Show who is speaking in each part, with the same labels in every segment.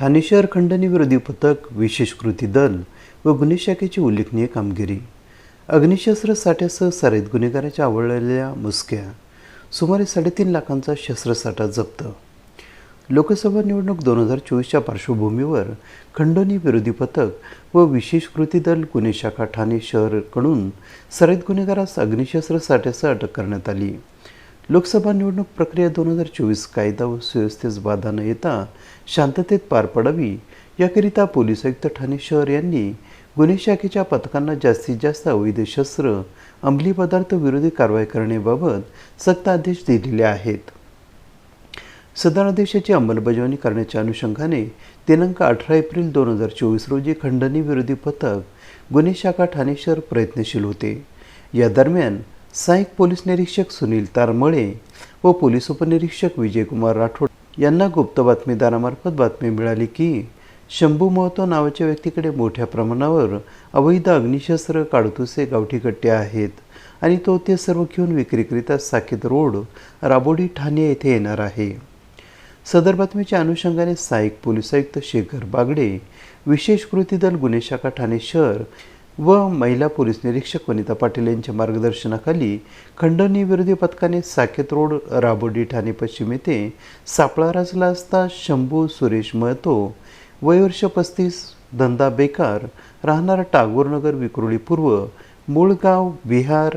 Speaker 1: ठाणे शहर खंडणी विरोधी पथक विशेष कृती दल व गुन्हे शाखेची उल्लेखनीय कामगिरी. अग्निशस्त्र साठ्यासह सराईत गुन्हेगाराच्या आवडलेल्या मुसक्या सुमारे साडेतीन लाखांचा शस्त्रसाठा जप्त. लोकसभा निवडणूक दोन हजार चोवीसच्या पार्श्वभूमीवर खंडणी विरोधी पथक व विशेष कृती दल गुन्हे शाखा ठाणे शहरकडून सराईत गुन्हेगारास अग्निशस्त्र साठ्यासह अटक करण्यात आली. लोकसभा निवडणूक प्रक्रिया दोन हजार चोवीस कायदा व सुव्यवस्थेस बाधा न येता शांततेत पार पडावी याकरिता पोलीस आयुक्त ठाणे शहर यांनी गुन्हे शाखेच्या पथकांना जास्तीत जास्त अवैध शस्त्र अंमली पदार्थ विरोधी कारवाई करण्याबाबत सक्त आदेश दिलेले आहेत. सदरादेशाची अंमलबजावणी करण्याच्या अनुषंगाने दिनांक अठरा एप्रिल दोन हजार चोवीस रोजी खंडणी विरोधी पथक गुन्हे शाखा ठाणे शहर प्रयत्नशील होते. या दरम्यान सहाय्यक पोलीस निरीक्षक सुनील तारमळे व पोलीस उपनिरीक्षक विजयकुमार राठोड यांना गुप्त बातमीदारामार्फत बातमी मिळाली की शंभू महतो नावाच्या व्यक्तीकडे मोठ्या प्रमाणावर अवैध अग्निशस्त्र काडतुसे गावठी कट्टे आहेत आणि तो ते सर्व घेऊन विक्रीकरिता साकेत रोड राबोडी ठाणे येथे येणार आहे. सदर बातमीच्या अनुषंगाने सहाय्यक पोलीस आयुक्त शेखर बागडे विशेष कृती दल गुन्हे शाखा ठाणे शहर व महिला पोलीस निरीक्षक वनिता पाटील यांच्या मार्गदर्शनाखाली खंडणी विरोधी पथकाने साकेत रोड राबोडी ठाणे पश्चिम येथे सापळा रचला असता शंभू सुरेश महतो वयवर्ष पस्तीस धंदा बेकार राहणारा टागोरनगर विक्रोळी पूर्व मूळ गाव बिहार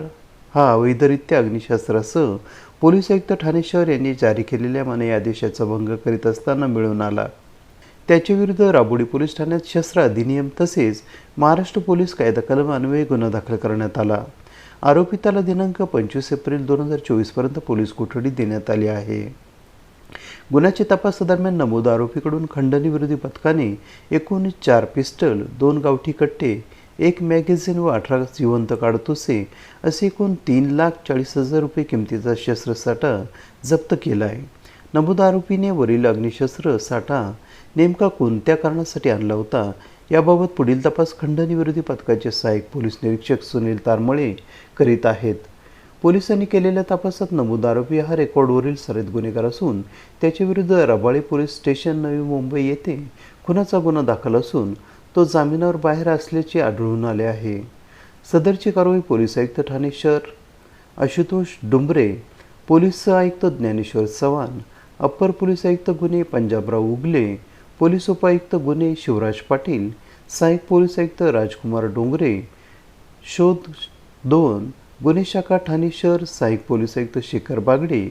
Speaker 1: हा अवैधरित्या अग्निशास्त्रासह पोलीस आयुक्त ठाणे शहर यांनी जारी केलेल्या मनाई आदेशाचा भंग करीत असताना मिळून आला. त्याच्याविरुद्ध राबोडी पोलीस ठाण्यात शस्त्र अधिनियम तसेच महाराष्ट्र पोलीस कायदा कलम अन्वये गुन्हा दाखल करण्यात आला. आरोपिताला दिनांक पंचवीस एप्रिल दोन हजार चोवीसपर्यंत पोलीस कोठडी देण्यात आली आहे. गुन्ह्याच्या तपासादरम्यान नमूद आरोपीकडून खंडणीविरोधी पथकाने एकूण चार पिस्टल दोन गावठी कट्टे एक मॅगझिन व अठरा जिवंत काढतोसे असे एकूण तीन लाख चाळीस हजार रुपये किमतीचा शस्त्रसाठा जप्त केला आहे. नमूद आरोपीने वरील अग्निशस्त्र साठा नेमका कोणत्या कारणासाठी आणला होता? याबाबत पुढील तपास खंडणी विरोधी पथकाचे सहाय्यक पोलीस निरीक्षक सुनील तारमळे करीत आहेत. पोलिसांनी केलेल्या तपासात नमूद आरोपी हा रेकॉर्डवरील सरित गुन्हेगार असून त्याच्याविरुद्ध रबाळे पोलीस स्टेशन नवी मुंबई येथे खुनाचा गुन्हा दाखल असून तो जामिनावर बाहेर असल्याचे आढळून आले आहे. सदरची कारवाई पोलीस आयुक्त ठाणे शहर आशुतोष डुंबरे पोलीस आयुक्त ज्ञानेश्वर चव्हाण अप्पर पोलीस आयुक्त गुन्हे पंजाबराव उगले पोलीस उपायुक्त गुन्हे शिवराज पाटील सहाय्यक पोलीस आयुक्त राजकुमार डोंगरे शोध दोन गुन्हे शाखा ठाणे शहर सहाय्यक पोलीस आयुक्त शेखर बागडे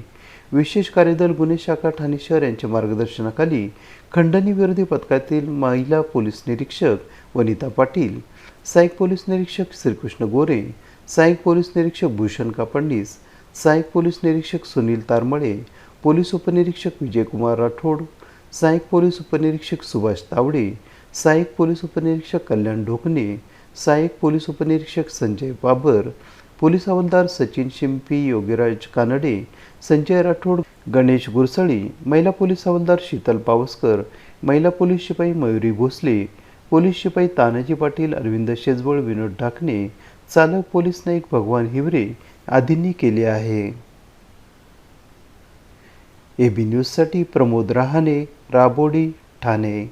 Speaker 1: विशेष कार्यदल गुन्हे शाखा ठाणे शहर यांच्या मार्गदर्शनाखाली खंडणी विरोधी पथकातील महिला पोलीस निरीक्षक वनिता पाटील सहाय्यक पोलीस निरीक्षक श्रीकृष्ण गोरे सहाय्यक पोलीस निरीक्षक भूषण कापंडीस सहाय्यक पोलीस निरीक्षक सुनील तारमळे पोलीस उपनिरीक्षक विजयकुमार राठोड सहाय्यक पोलीस उपनिरीक्षक सुभाष तावडे सहाय्यक पोलीस उपनिरीक्षक कल्याण ढोकणे सहाय्यक पोलीस उपनिरीक्षक संजय बाबर पोलीस हवालदार सचिन शिंपी योगीराज कानडे संजय राठोड गणेश गुरसळी महिला पोलीस हवालदार शीतल पावसकर महिला पोलीस शिपाई मयुरी भोसले पोलीस शिपाई तानाजी पाटील अरविंद शेजवळ विनोद ढाकणे चालक पोलीस नाईक भगवान हिवरे आदींनी केले आहे. ए बी न्यूजसाठी प्रमोद रहाणे राबोडी ठाणे.